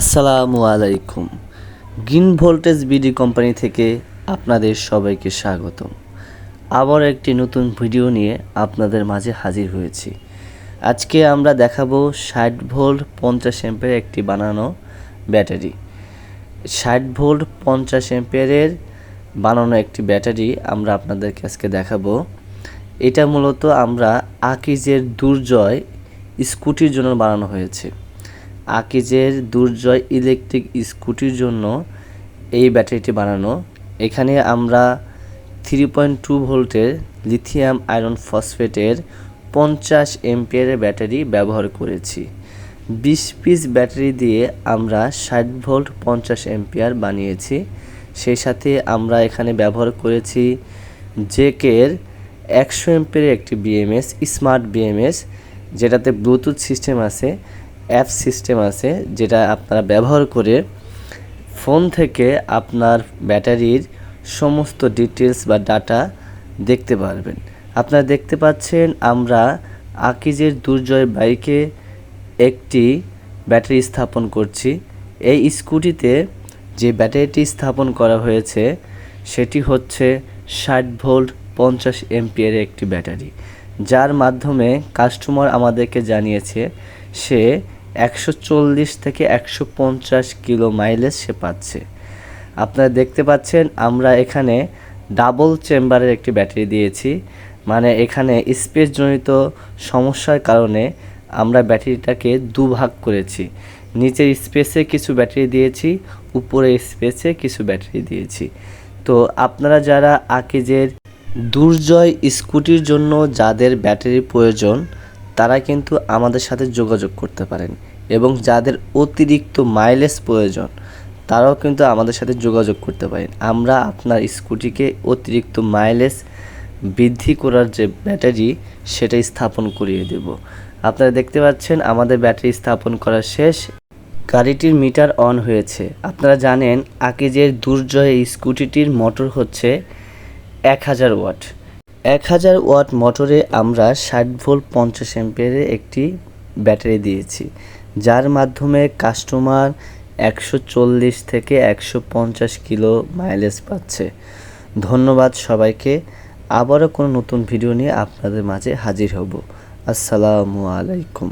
আসসালামু আলাইকুম। Green voltage BD company থেকে আপনাদের সবাইকে স্বাগতম। আবার একটি নতুন ভিডিও নিয়ে আপনাদের মাঝে হাজির হয়েছি। আজকে আমরা দেখাবো ষাট ভোল্ট পঞ্চাশ অ্যাম্পের একটি বানানো ব্যাটারি। ষাট ভোল্ট পঞ্চাশ অ্যাম্পিয়ারের বানানো একটি ব্যাটারি আমরা আপনাদেরকে আজকে দেখাবো। এটা মূলত আমরা আকিজের দুর্জয় স্কুটির জন্য বানানো হয়েছে। আকিজের দুর্জয় ইলেকট্রিক স্কুটির জন্য এই ব্যাটারিটি বানানো। এখানে আমরা থ্রি পয়েন্ট টু ভোল্টের লিথিয়াম আয়রন ফসফেটের পঞ্চাশ এমপিয়ারের ব্যাটারি ব্যবহার করেছি। বিশ পিস ব্যাটারি দিয়ে আমরা ষাট ভোল্ট পঞ্চাশ এমপিয়ার বানিয়েছি। সেই সাথে আমরা এখানে ব্যবহার করেছি জেকের একশো এমপিয়ারের একটি বিএমএস স্মার্ট বিএমএস যেটাতে ব্লুটুথ সিস্টেম আছে। অ্যাপ সিস্টেম আছে যেটা আপনারা ব্যবহার করে ফোন থেকে আপনার ব্যাটারির সমস্ত ডিটেলস বা ডাটা দেখতে পারবেন। আপনারা দেখতে পাচ্ছেন আমরা আকিজের দুর্জয় বাইকে একটি ব্যাটারি স্থাপন করছি। এই স্কুটিতে যে ব্যাটারিটি স্থাপন করা হয়েছে, সেটি হচ্ছে ষাট ভোল্ট পঞ্চাশ এমপিয়ারের একটি ব্যাটারি, যার মাধ্যমে কাস্টমার আমাদেরকে জানিয়েছে সে একশো চল্লিশ থেকে একশো পঞ্চাশ কিলো মাইলেজ সে পাচ্ছে। আপনারা দেখতে পাচ্ছেন, আমরা এখানে ডাবল চেম্বারের একটি ব্যাটারি দিয়েছি। মানে এখানে স্পেসজনিত সমস্যার কারণে আমরা ব্যাটারিটাকে দুভাগ করেছি। নিচের স্পেসে কিছু ব্যাটারি দিয়েছি উপরের স্পেসে কিছু ব্যাটারি দিয়েছি। তো আপনারা যারা আকিজের দুর্জয় স্কুটির জন্য যাদের ব্যাটারির প্রয়োজন তারা কিন্তু আমাদের সাথে যোগাযোগ করতে পারেন এবং যাদের অতিরিক্ত মাইলেজ প্রয়োজন, তারাও কিন্তু আমাদের সাথে যোগাযোগ করতে পারেন। আমরা আপনার স্কুটিকে অতিরিক্ত মাইলেজ বৃদ্ধি করার যে ব্যাটারি, সেটা স্থাপন করিয়ে দেব। আপনারা দেখতে পাচ্ছেন, আমাদের ব্যাটারি স্থাপন করা শেষ। গাড়িটির মিটার অন হয়েছে। আপনারা জানেন, আকিজের দুর্জয় স্কুটিটির মোটর হচ্ছে এক হাজার ওয়াট। এক হাজার ওয়াট মোটরে আমরা ষাট ভোল্ট পঞ্চাশ এম্পিয়ারের একটি ব্যাটারি দিয়েছি, যার মাধ্যমে কাস্টমার একশো চল্লিশ থেকে একশো পঞ্চাশ কিলো মাইলেজ পাচ্ছে। ধন্যবাদ সবাইকে। আবারও কোনো নতুন ভিডিও নিয়ে আপনাদের মাঝে হাজির হব। আসসালামু আলাইকুম।